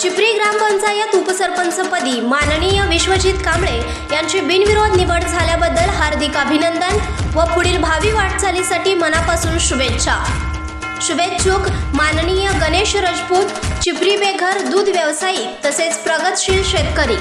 चिपरी ग्रामपंचायत उपसरपंचपदी माननीय विश्वजित कांबळे यांची बिनविरोध निवड झाल्याबद्दल हार्दिक अभिनंदन व पुढील भावी वाटचालीसाठी मनापासून शुभेच्छा. शुभेच्छुक माननीय गणेश राजपूत चिपरी बेघर दूध व्यावसायिक तसेच प्रगतशील शेतकरी.